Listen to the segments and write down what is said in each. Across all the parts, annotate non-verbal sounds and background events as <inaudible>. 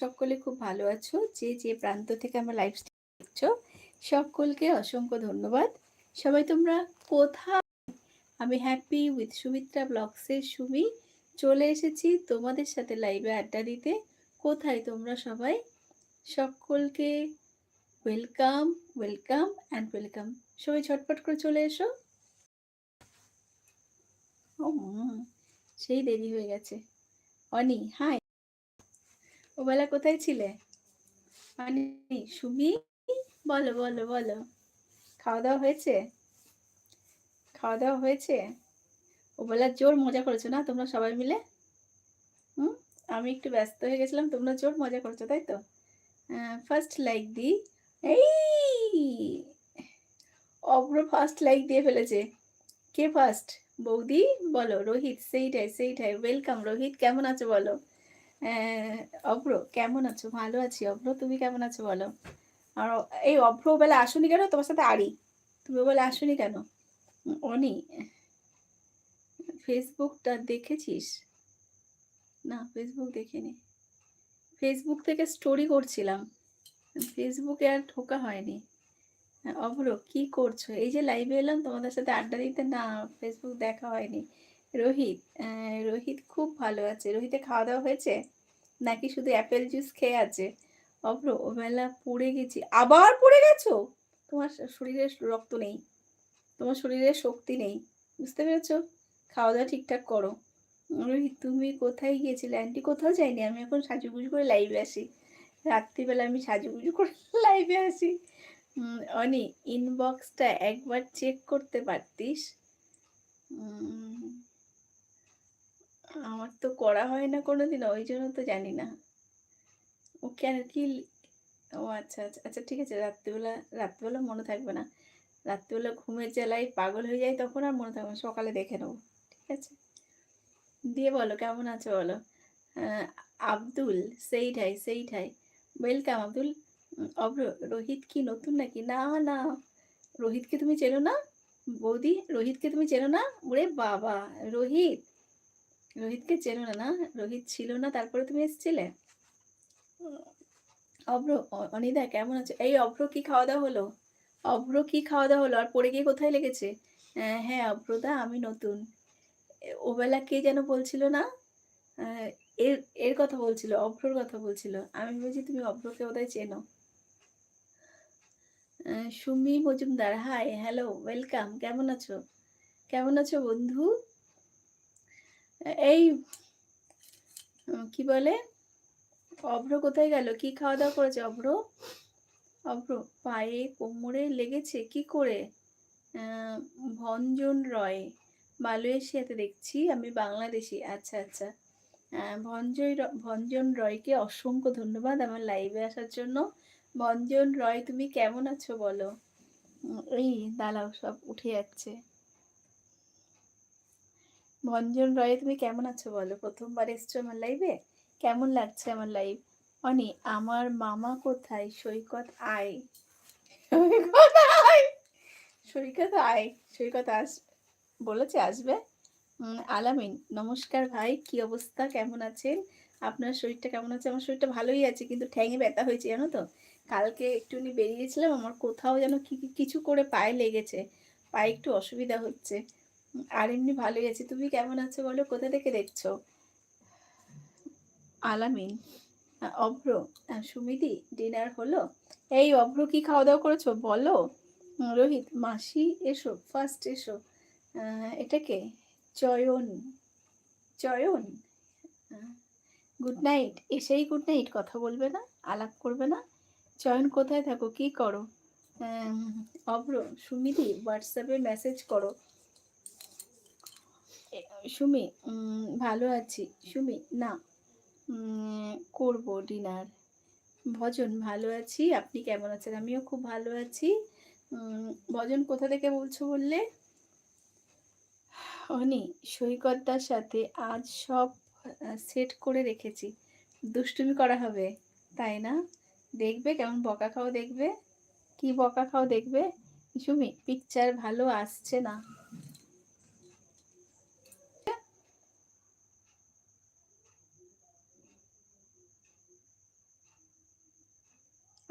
সকলে খুব ভালো আছো। যে যে প্রান্ত থেকে আমার লাইভ দেখছ, সকলকে অসংখ্য ধন্যবাদ। সবাই তোমরা কোথায় আমি হ্যাপি উইথ সুমিত্রা ব্লগসের সুমি। চলে এসেছি তোমাদের সাথে লাইভে আড্ডা দিতে। কোথায় তোমরা সবাই? সকলকে ওয়েলকাম ওয়েলকাম অ্যান্ড ওয়েলকাম সবাই ছটপট করে চলে এসো। সেই দেরি হয়ে গেছে। অনি হাই ওবেলা কোথায় ছিলে? মানে সুমি? বলো বলো বলো। খাওয়া দাওয়া হয়েছে? খাওয়া দাওয়া হয়েছে? ওবেলা জোর মজা করেছ না তোমরা সবাই মিলে? হুম? আমি একটু ব্যস্ত হয়ে গেছিলাম, তোমরা জোর মজা করছ, তাই তো? ফার্স্ট লাইক দি। এই! অব্র ফার্স্ট লাইক দিয়ে ফেলেছে। কে ফার্স্ট বৌদি? বলো, রোহিত। সেইটাই সেইটাই। ওয়েলকাম রোহিত, কেমন আছো বলো? অভ্র, কেমন আছো? ভালো আছি। অভ্র, তুমি কেমন আছো বলো? আর এই অভ্র বেলা আসুনি কেন? তোমার সাথে আড়ি তুমি বলে আসুনি কেন? অনি ফেসবুকটা দেখেছিস? না ফেসবুক দেখিনি। ফেসবুক থেকে স্টোরি করছিলাম। ফেসবুকে আর ঢোকা হয়নি। অভ্র, কি করছ? এই যে লাইভে এলাম, তোমাদের সাথে আড্ডা দিতে না ফেসবুক দেখা হয়নি। রোহিত রোহিত খুব ভালো আছে। রোহিতে খাওয়া দাওয়া হয়েছে? নাকি শুধু অ্যাপেল জুস খেয়ে আছে? অভ্র, ওবেলা পড়ে গেছি। আবার পড়ে গেছো? তোমার শরীরে রক্ত নেই। তোমার শরীরে শক্তি নেই। বুঝতে পেরেছ? খাওয়া দাওয়া ঠিকঠাক করো। রোহিত, তুমি কোথায় গিয়েছিলে? আন্টি কোথাও যাইনি আমি এখন সাজুগুজু করে লাইভে আসি। রাত্রিবেলা আমি সাজুগুজু করে <laughs> লাইভে আসি। অনি ইনবক্সটা একবার চেক করতে পারতিস? আমার তো করা হয় না কোনোদিন ওই জন্য তো জানি না। ও কেন কি ও আচ্ছা আচ্ছা আচ্ছা ঠিক আছে, রাত্রিবেলা রাত্রিবেলা মনে থাকবে না। রাত্রিবেলা ঘুমের জেলায় পাগল হয়ে যায় তখন আর মনে থাকবে সকালে দেখে নেব, ঠিক আছে? দিয়ে বলো, কেমন আছো বলো? আব্দুল সেইটাই সেইটাই ওয়েলকাম আব্দুল। অব্র রোহিত কি নতুন নাকি? না না। রোহিতকে তুমি চেনো না? বৌদি, রোহিতকে তুমি চেনো না? ওরে বাবা, রোহিত! রোহিতকে চেনো না না? রোহিত ছিল না তারপরে তুমি এসেছিলে? অভ্র অনিদা কেমন আছে? এই অভ্র কি খাওয়া দাওয়া হলো? অভ্র কি খাওয়া দাওয়া হলো? আর পড়ে গিয়ে কোথায় লেগেছে? হ্যাঁ অভ্রদা আমি নতুন। ওবেলা কে যেন বলছিল না? এর এর কথা বলছিল অভ্রর কথা বলছিল। আমি বলছি তুমি অভ্রকে বোধহয় চেনো। Sumi Majumdar hi hello welcome কেমন আছো? কেমন আছো বন্ধু? এই কি বলে? অভ্র কোথায় গেল? কি খাওয়া দাওয়া করেছে অভ্র? অভ্র, পায়ে কোমরে লেগেছে? কি করে? ভঞ্জন রয়, মালয়েশিয়াতে দেখছি, আমি বাংলাদেশি। আচ্ছা আচ্ছা। ভঞ্জয় ভঞ্জন রয়কে অসংখ্য ধন্যবাদ আমার লাইভে আসার জন্য। ভঞ্জন রয়, তুমি কেমন আছো বলো? এই, দাঁড়াও, সব উঠে যাচ্ছে। ভঞ্জন রয়ে, তুমি কেমন আছো বলো? প্রথমবার এসছো আমার লাইভে কেমন লাগছে আমার লাইভ অনি, আমার মামা কোথায়? সৈকত আয় সৈকত আয় সৈকত আয় সৈকত আস, বলেছে আসবে? আলামিন, নমস্কার ভাই, কি অবস্থা? কেমন আছেন? আপনার শরীরটা কেমন আছে? আমার শরীরটা ভালোই আছে, কিন্তু ঠ্যাঙে ব্যথা হয়েছে, জানো তো? কালকে একটুখানি বেরিয়েছিলাম, আমার কোথাও যেন কিছু করে পায়ে লেগেছে। পায়ে একটু অসুবিধা হচ্ছে। আর এমনি ভালোই আছি। তুমি কেমন আছো বলো? কোথা থেকে দেখছ? আলামিন। অভ্র সুমিদি ডিনার হলো? এই অভ্র কি খাওয়া দাওয়া করেছ? বলো। রোহিত মাসি এসো ফার্স্ট এসো। এটাকে চয়ন। চয়ন? গুড নাইট এসেই গুড নাইট কথা বলবে না আলাপ করবে না। চয়ন কোথায় থাকো? কি করো? অভ্র সুমিদি হোয়াটসঅ্যাপে মেসেজ করো। সুমি ভালো আছি। সুমি, না করব ডিনার ভজন, ভালো আছি। আপনি কেমন আছেন? আমিও খুব ভালো আছি। ভজন কোথা থেকে বলছো বললে? অনি, সৈকতদার সাথে আজ সব সেট করে রেখেছি। দুষ্টুমি করা হবে, তাই না? দেখবে কেমন বকা খাও দেখবে? কি বকা খাও দেখবে? সুমি পিকচার ভালো আসছে না।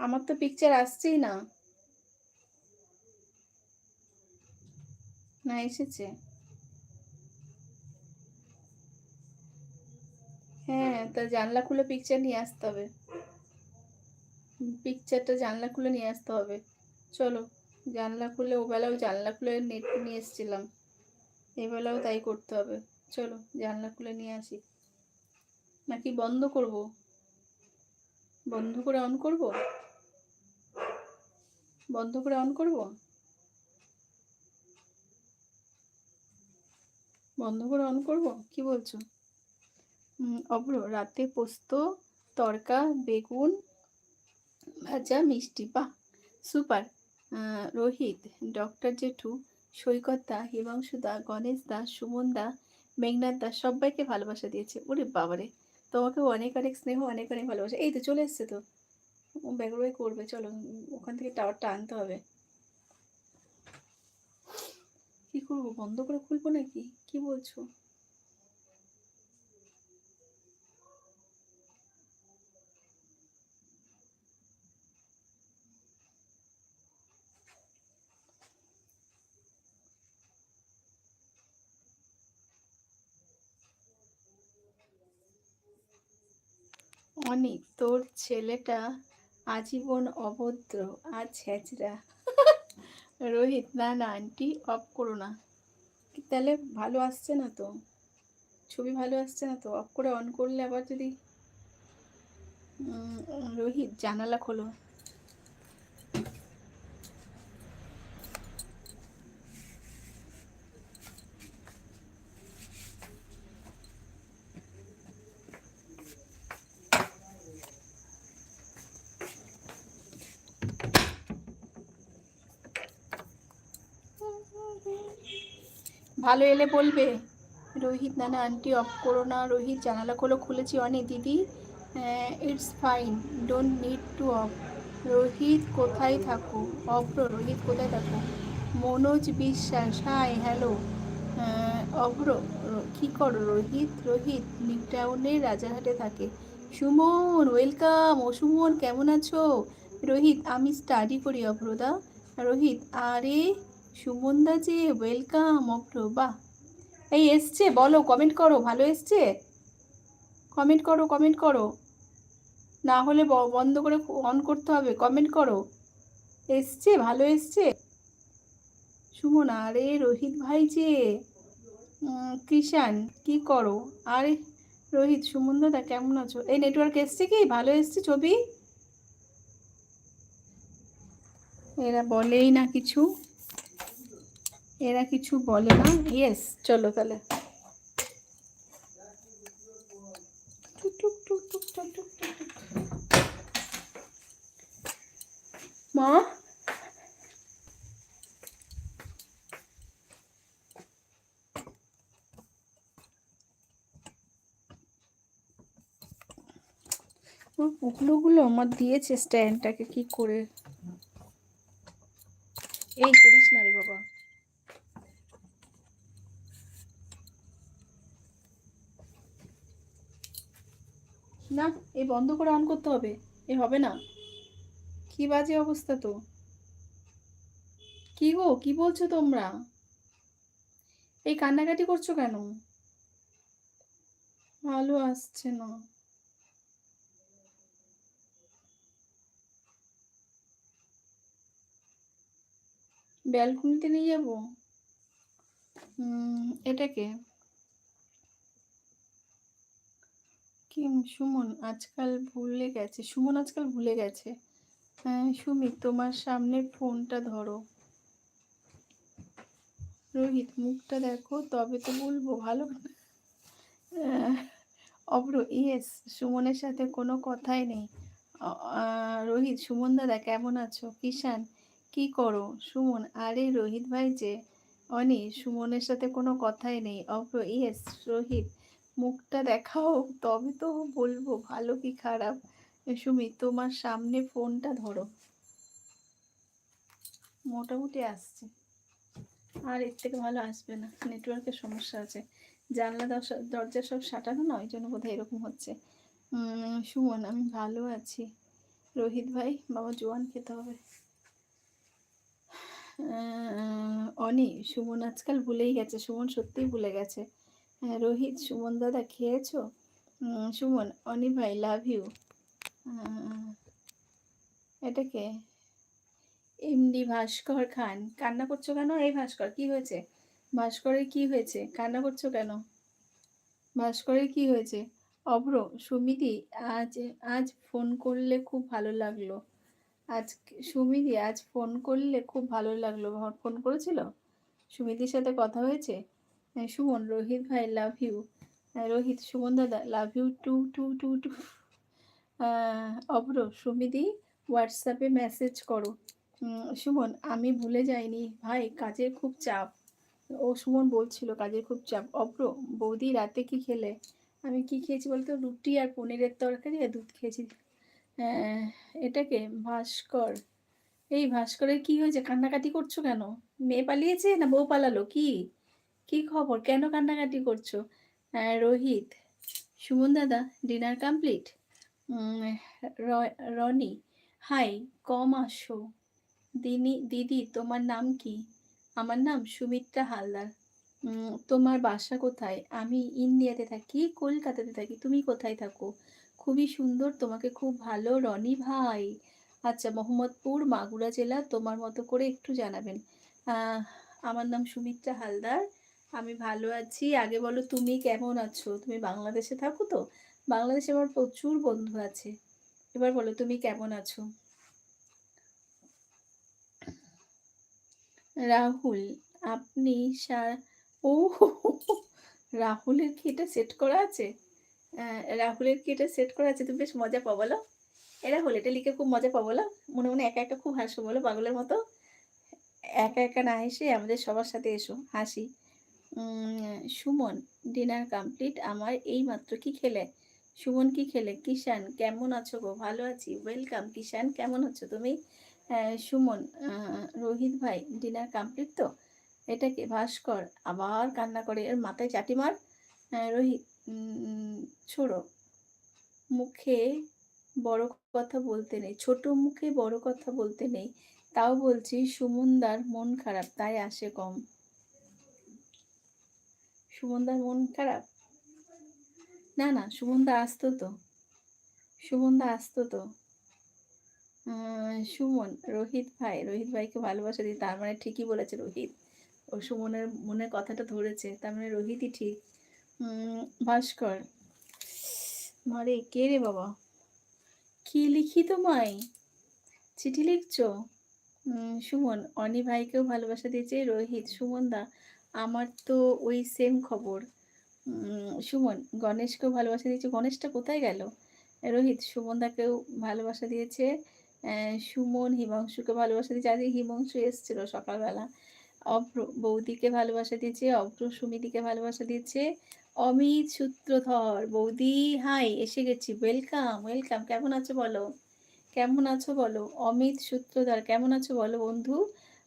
আমার তো পিকচার আসছেই না। না এসেছে। হ্যাঁ তা জানলা খুলে পিকচার নিয়ে আসতে হবে। পিকচারটা জানলা খুলে নিয়ে আসতে হবে। চলো, জানলা খুলে ওবেলাও জানলা খুলে নেট নিয়ে এসেছিলাম। এবেলাও তাই করতে হবে। চলো, জানলা খুলে নিয়ে আসি। নাকি বন্ধ করব? বন্ধ করে অন করব? বন্ধ করে অন করব? বন্ধ করে অন করব? কি বলছো? উম, রাতে পোস্ত তরকা বেগুন ভাজা মিষ্টি বা সুপার। রোহিত ডক্টর জেঠু সৈকত দা হিমাংশু দা গণেশ দা সুমন দা মেঘনাথ দা সবাইকে ভালোবাসা দিয়েছে। ওরে বাবারে! তোমাকে অনেক অনেক স্নেহ অনেক অনেক ভালোবাসা। এই তো চলে এসছে তো। ব্যাগরবাই করবে, চলো ওখান থেকে টাওয়ারটা আনতে হবে। কি করব, বন্ধ করে খুলবো নাকি? কি বলছো? অনেক, তোর ছেলেটা আজীবন অভদ্র আর ছেঁচড়া। রোহিত, না না আন্টি অফ করো না। তাহলে ভালো আসছে না তো? ছবি ভালো আসছে না তো? অফ করে অন করলে আবার যদি রোহিত, জানালা খোলো। ভালো এলে বলবে। রোহিত না না আন্টি, অফ করো না। রোহিত, জানালা খোলো, খুলেছি অনেক, দিদি। It's fine don't need to off Rohit, কোথায় থাকো? অভ্র রোহিত, কোথায় থাকো? মনোজ বিশ্বাস হাই হ্যালো অভ্র রো- কি করো রোহিত? রোহিত নিকটাউনে রাজারহাটে থাকে। সুমন ওয়েলকাম ও সুমন, কেমন আছো? রোহিত, আমি স্টাডি করি অভ্রদা রোহিত, আরে সুমনদা যে ওয়েলকাম বাহ এই এসছে, বলো কমেন্ট করো, ভালো এসছে? কমেন্ট করো কমেন্ট করো। না হলে বন্ধ করে অন করতে হবে কমেন্ট করো। এসছে, ভালো এসছে। সুমন, আরে, রোহিত ভাই যে। কৃষাণ, কি করো? আরে, রোহিত সুমন দাদা কেমন আছো? এই নেটওয়ার্ক এসছে কি? ভালো এসছে ছবি? এরা বলেই না কিছু। এরা কিছু বলে না। ইয়েস চলো তাহলে। মা? পুকলোগুলো আমার দিয়েছে স্ট্যান্ডটাকে কি করে? বন্ধ করে অন করতে হবে? এ হবে না। কি বাজে অবস্থা তো। কি গো, কি বলছো তোমরা? এই কান্নাকাটি করছ কেন? ভালো আসছে না। ব্যালকনিতে নিয়ে যাব? এটাকে কি সুমন, আজকাল ভুলে গেছে। সুমন আজকাল ভুলে গেছে। হ্যাঁ সুমিত তোমার সামনে ফোনটা ধরো। রোহিত, মুখটা দেখো, তবে তো বলব ভালো অব্র ইয়েস, সুমনের সাথে কোনো কথাই নেই। রোহিত, সুমন দাদা, কেমন আছো? কিষান, কি করো? সুমন, আরে রোহিত ভাই যে, অনি, সুমনের সাথে কোনো কথাই নেই। অব্র ইয়েস, রোহিত মুখটা দেখাও, তবে তো বলব ভালো কি খারাপ? সুমি, তোমার সামনে ফোনটা ধরো। মোটামুটি আসছে। আর এর থেকে ভালো আসবে না, নেটওয়ার্কের সমস্যা আছে। জানলা দরজা- সব সাটানো না? ওই জন্য বোধহয় এরকম হচ্ছে। সুমন, আমি ভালো আছি। রোহিত ভাই, বাবা জোয়ান খেতে হবে। অনি, সুমন আজকাল ভুলেই গেছে, সুমন সত্যিই ভুলে গেছে। হ্যাঁ রোহিত সুমন দাদা খেয়েছো? সুমন অনি ভাই লাভ ইউ এটাকে এমডি ভাস্কর খান। কান্না করছ কেন এই ভাস্কর? কি হয়েছে? ভাস্করের কি হয়েছে? কান্না করছ কেন? ভাস্করের কি হয়েছে? অভ্র সুমিতি আজ আজ ফোন করলে খুব ভালো লাগল। আজ সুমিতি আজ ফোন করলে খুব ভালো লাগল। ফোন করেছিল? সুমিতির সাথে কথা হয়েছে? হ্যাঁ, সুমন, রোহিত ভাই লাভ ইউ রোহিত, সুমন দাদা love you too too too too Abhra, সুমিদি হোয়াটসঅ্যাপে মেসেজ করো। সুমন, আমি ভুলে যাইনি। ভাই, কাজের খুব চাপ। ও সুমন বলছিল, কাজের খুব চাপ। অভ্র, বৌদি রাতে কি খেলে? আমি কি খেয়েছি বলতো? রুটি আর পনিরের তরকারি আর দুধ খেয়েছি। এটাকে ভাস্কর। এই ভাস্করের কি হয়েছে? কান্নাকাটি করছ কেন? মেয়ে পালিয়েছে না বউ পালালো? কি? কি খবর? কেন কান্নাকাটি করছ? রোহিত। সুমন দাদা, dinner complete? Roni. Hi, come আসো। দিনি, দিদি, তোমার নাম কি? আমার নাম সুমিত্রা হালদার। তোমার বাসা কোথায়? আমি ইন্ডিয়াতে থাকি, কলকাতাতে থাকি। তুমি কোথায় থাকো? খুবই সুন্দর, তোমাকে খুব ভালো। রনি ভাই। আচ্ছা মোহাম্মদপুর, মাগুরা জেলা, তোমার মতো করে একটু জানাবেন। আমার নাম সুমিত্রা হালদার। আমি ভালো আছি। আগে বলো তুমি কেমন আছো? তুমি বাংলাদেশে থাকো তো? বাংলাদেশে আমার প্রচুর বন্ধু আছে। এবার বলো তুমি কেমন আছো? রাহুল, আপনি ও রাহুলের কি এটা সেট করা আছে? রাহুলের কি এটা সেট করা আছে? তুমি বেশ মজা পাবো বলো। এ রাহুল, এটা লিখে খুব মজা পাবো বলো। মনে মনে একা একা খুব হাসো, বলো। পাগলের মতো। একা একা না হেসে আমাদের সবার সাথে এসো, হাসি। সুমন ডিনার কমপ্লিট আমার এই মাত্র কি খেলে? সুমন কি খেলে? কিষান, কেমন আছো গো? ভালো আছি। ওয়েলকাম কিষান, কেমন আছো তুমি? সুমন রোহিত ভাই ডিনার কমপ্লিট তো? এটাকে ভাস্কর? আবার কান্না করে এর মাথায় চাটি মার? রোহিত ছোড়ো। মুখে বড় কথা বলতে নেই। ছোট মুখে বড় কথা বলতে নেই। তাও বলছি, সুমনদার মন খারাপ, তাই আসে কম। সুমনদার মন খারাপ? না না, সুমনদা আসতো তো। সুমনদা আসতো তো। সুমন, রোহিত ভাই, রোহিত ভাইকে ভালোবাসা দিই, তার মানে ঠিকই বলেছে রোহিত। ও সুমনের মনের কথাটা ধরেছে, তার মানে রোহিতই ঠিক। ভাস্কর, মারে কে রে বাবা? কি লিখি তোমায়? চিঠি লিখছো? সুমন অনি ভাইকেও ভালোবাসা দিয়েছে রোহিত সুমন দা আমার তো ওই সেম খবর। সুমন, গণেশকেও ভালোবাসা দিয়েছে। গণেশটা কোথায় গেল? রোহিত, সুমনদাকেও ভালোবাসা দিয়েছে। সুমন হিমাংশুকে ভালোবাসা দিয়েছে। আজকে হিমাংশু এসেছিল সকালবেলা। অভ্র, বৌদিকে ভালোবাসা দিয়েছে। অভ্র সুমিতিকে ভালোবাসা দিয়েছে। অমিত সূত্রধর, বৌদি হাই এসে গেছি। ওয়েলকাম ওয়েলকাম কেমন আছো বলো? কেমন আছো বলো? অমিত সূত্রধর, কেমন আছো বলো বন্ধু?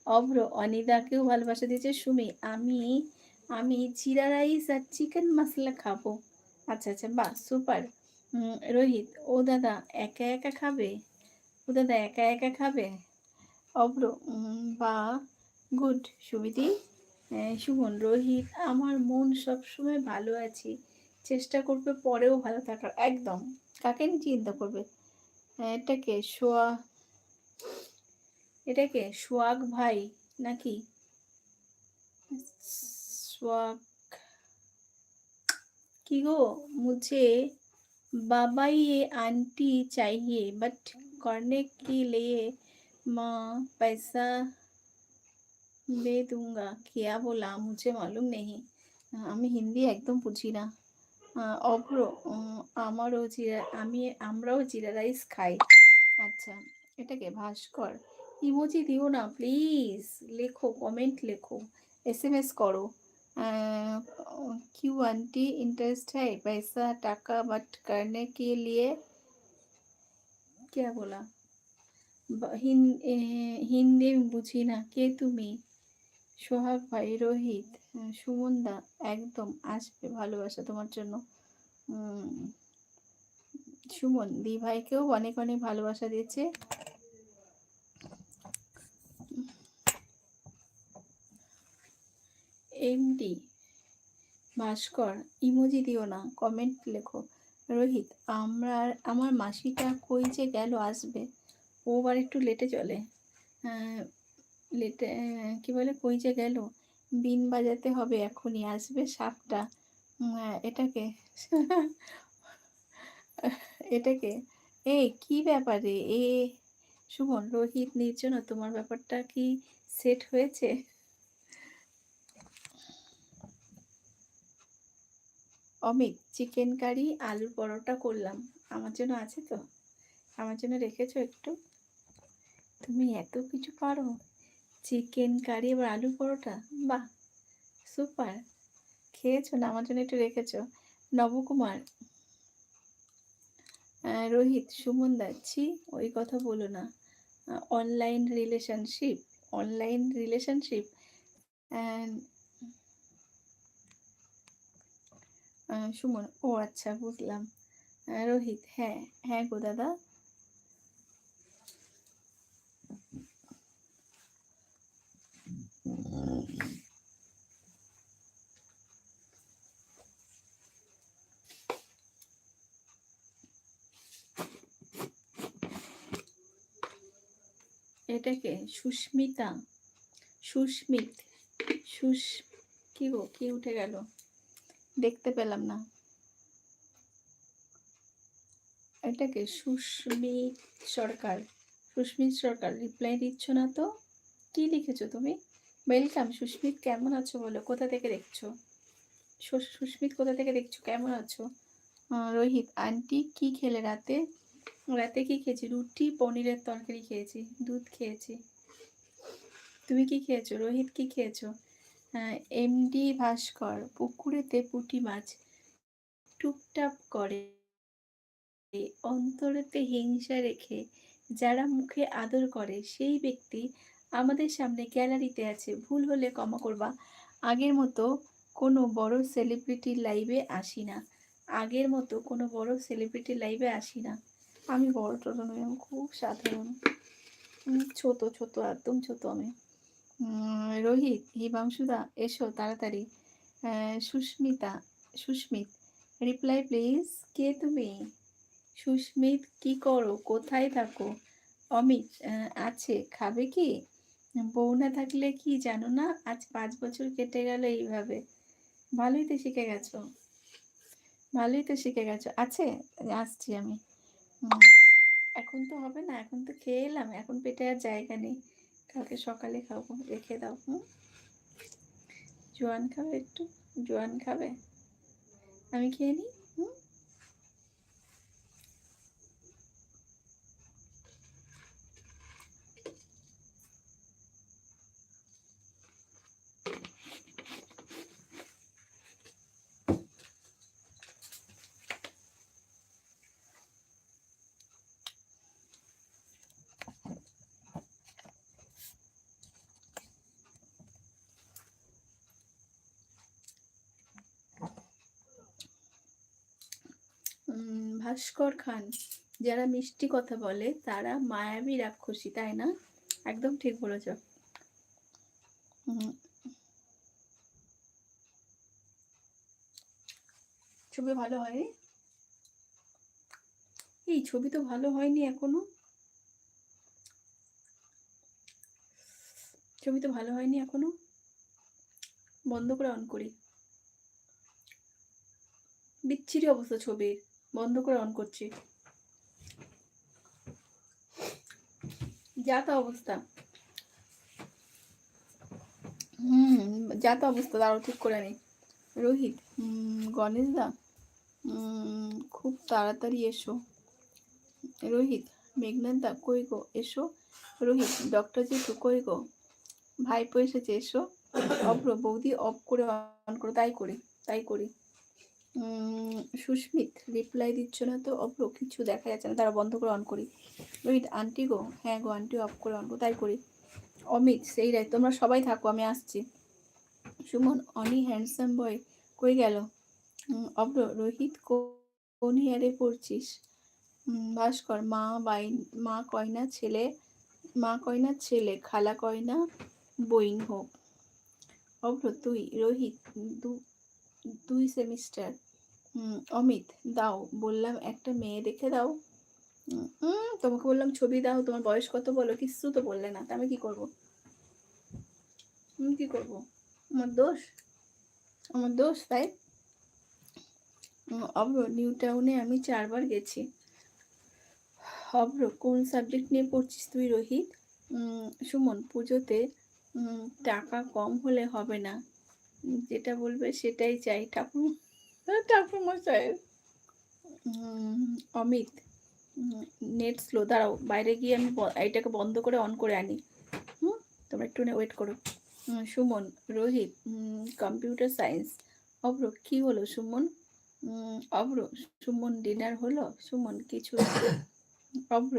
অভ্র অনিদাকেও ভালোবাসা দিয়েছে সুমি। আমি আমি জিরা রাইস আর চিকেন মশলা খাব। আচ্ছা আচ্ছা বাহ সুপার রোহিত ও দাদা একা একা খাবে? ও দাদা একা একা খাবে? অভ্র বা গুড সুমিতি আহ, সুমন রোহিত আমার মন সবসময় ভালো আছি। চেষ্টা করবে পরেও ভালো থাকার। একদম কাকে নিয়ে চিন্তা করবে? এটাকে সোয়া এটাকে সোয়াগ ভাই নাকি? সোয়াগ কি গো? মুঝে বাবাই এ আন্টি চাইয়ে বাট করনে কি লিয়ে মা পয়সা দে দুঙ্গা? কেয়া বলা? মুঝে মালুম নেই আমি হিন্দি একদম বুঝি না। অভ্র আমারও জিরা, আমি, আমরাও জিরা রাইস খাই। আচ্ছা এটাকে ভাস্কর ইমোজি দিও না প্লিজ লেখো কমেন্ট লেখো এস এম এস করো क्यों आंटी इंटरेस्ट है पैसा टाका बट करने के लिए क्या बोला ब- हिन- এ, হিন্দি আমি বুঝি না কে তুমি সোহাগ ভাই রোহিত আহ, সুমন দা একদম আসবে ভালোবাসা তোমার জন্য উম, সুমন দি ভাইকেও অনেক অনেক ভালোবাসা দিয়েছে এমডি ভাস্কর, ইমোজি দিও না কমেন্ট লেখো। রোহিত আমরা আমার মাসিটা কই যে গেল আসবে? ও আবার একটু লেটে চলে। লেটে কি বলে, কই যে গেল? বিন বাজাতে হবে এখনই, আসবে সাপটা এটাকে এটাকে এই কি? ব্যাপারে এ সুমন রোহিত, নির্জনা, তোমার ব্যাপারটা কি সেট হয়েছে? অমিত, চিকেন কারি, আলুর পরোটা করলাম। আমার জন্য আছে তো? আমার জন্য রেখেছো একটু? তুমি এত কিছু পারো? চিকেন কারি, এবার আলুর পরোটা? বাহ সুপার খেয়েছো না? আমার জন্য একটু রেখেছো। নবকুমার রোহিত, সুমন দাচ্ছি ওই কথা বলো না। Online relationship online relationship Suman, ও আচ্ছা বুঝলাম। রোহিত হ্যাঁ হ্যাঁ গো দাদা। এটাকে সুস্মিতা। সুস্মিত। সুস কি গো, কি উঠে গেল? দেখতে পেলাম না। এটাকে সুস্মিত সরকার সুস্মিত সরকার রিপ্লাই দিচ্ছ না তো? কি লিখেছো তুমি? ওয়েলকাম সুস্মিত, কেমন আছো বলো? কোথা থেকে দেখছ? সুস্মিত, কোথা থেকে দেখছ? কেমন আছো? রোহিত, আন্টি কি খেলে রাতে? রাতে কি খেয়েছি? রুটি, পনিরের তরকারি খেয়েছি, দুধ খেয়েছি। তুমি কি খেয়েছো? রোহিত কি খেয়েছো? এমডি ভাস্কর, পুকুরেতে পুঁটি মাছ, টুপটাপ করে। অন্তরেতে হিংসা রেখে যারা মুখে আদর করে, সেই ব্যক্তি আমাদের সামনে গ্যালারিতে আছে। ভুল হলে ক্ষমা করবা। আগের মতো কোনো বড় সেলিব্রিটির লাইভে আসি না। আগের মতো কোনো বড় সেলিব্রিটির লাইভে আসি না। আমি বড় আমি খুব সাধারণ। ছোট ছোট, একদম ছোট আমি। রোহিত, হিমাংশুদা, এসো তাড়াতাড়ি। সুস্মিতা, সুস্মিত রিপ্লাই প্লিজ কে তুমি? সুস্মিত, কি করো? কোথায় থাকো? অমিত আছে, খাবে কি? বউ না থাকলে কি জানো না? আজ পাঁচ বছর কেটে গেল এইভাবে। ভালোই তো শিখে গেছো। ভালোই তো শিখে গেছো। আছে, আসছি আমি। এখন তো হবে না, এখন তো খেয়ে এলাম, এখন পেটে আর জায়গা নেই। কালকে সকালে খাব রেখে দাও। হুম? জোয়ান খাবে একটু? জোয়ান খাবে? আমি খেয়ে নিই হুম উম, ভাস্কর খান। যারা মিষ্টি কথা বলে, তারা মায়াবী রাক্ষসী, তাই না? একদম ঠিক বলেছ। ছবি ভালো হয়নি? এই ছবি তো ভালো হয়নি এখনও। ছবি তো ভালো হয়নি এখনও। বন্ধ করে অন করি। বিচ্ছিরি অবস্থা ছবির। বন্ধ করে অন করছি। যা তো অবস্থা। হুম, যা তো অবস্থা, দাঁড়াও, ঠিক করে নি রোহিত গণেশ দা খুব তাড়াতাড়ি এসো। রোহিত মেঘনাথ দা, কই গো? এসো। রোহিত ডক্টর জিতু কই গো? ভাইপো এসেছে, এসো। অভ্র, বৌদি অফ করে অন করো, তাই করি তাই করি। সুস্মিত রিপ্লাই দিচ্ছ না তো অভ্র কিছু দেখা যাচ্ছে না, তারা বন্ধ করে অন করি। রোহিত, আন্টি গো? হ্যাঁ গো, আন্টি অফ করে অন তাই করি। অমিত, সেই রায় তোমরা সবাই থাকো, আমি আসছি। সুমন, অনি হ্যান্ডসাম বয় কই গেল? অভ্র রোহিত, কোন ইয়ারে পড়ছিস? ভাস্কর, মা, বাই, মা কয়না ছেলে, মা কয়না ছেলে, খালা কয়না, বইন হোক। অভ্র তুই, রোহিত, দু- দুই সেমিস্টার। অমিত, দাও, বললাম একটা মেয়ে দেখে দাও। তোমাকে বললাম ছবি দাও, তোমার বয়স কত বলো কিছু তো বললে না, তা আমি কি করব? কি করব? আমার দোষ? আমার দোষ, তাই? অভ্র, নিউ টাউনে আমি চারবার গেছি। অভ্র, কোন সাবজেক্ট নিয়ে পড়ছিস তুই, রোহিত? সুমন, পুজোতে টাকা কম হলে হবে না। যেটা বলবে সেটাই চাই ঠাকুর। ঠাকুর মশাইয়ের উম, অমিত নেট স্লো দাঁড়াও বাইরে গিয়ে আমি এইটাকে বন্ধ করে অন করে আনি। হুম? তোমরা একটু ওয়েট করো। সুমন রোহিত কম্পিউটার সায়েন্স অভ্র কি হলো সুমন? অভ্র সুমন ডিনার হলো? সুমন কিছু না। অভ্র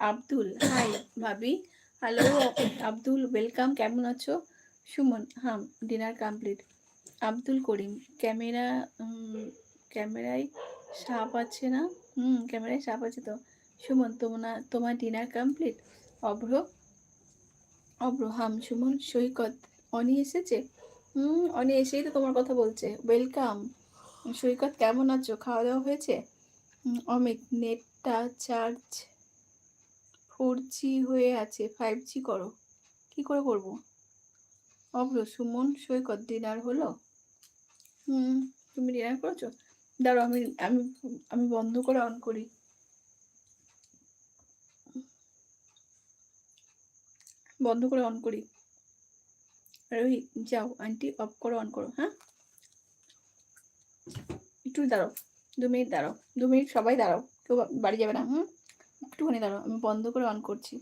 আব্দুল হাই ভাবি। হ্যালো আব্দুল ওয়েলকাম কেমন আছো? সুমন, হাম, dinner complete. Abdul Karim, camera ক্যামেরায় সাপ আছে না? হুম, ক্যামেরায় সাপ আছে তো। সুমন তোমার তোমার ডিনার কমপ্লিট? অভ্র অভ্র, হাম, সুমন, সৈকত, অনি এসেছে? হুম, অনি এসেই তো তোমার কথা বলছে। ওয়েলকাম। সৈকত, কেমন আছো? খাওয়া দাওয়া হয়েছে অমিত, নেটটা চার্জ ফোর জি হয়ে আছে, ফাইভ জি করো। কী করে করব? অভ্র সুমন সৈকত ডিনার হলো? হুম, তুমি ডিনার করেছ? দাঁড়াও, আমি আমি আমি বন্ধ করে অন করি। বন্ধ করে অন করি। রোহিত যাও, আন্টি অফ করে অন করো হ্যাঁ? একটু দাঁড়াও, দু মিনিট দাঁড়াও, দু মিনিট সবাই দাঁড়াও, কেউ বাড়ি যাবে না, হুম? একটুখানি দাঁড়াও, আমি বন্ধ করে অন করছি।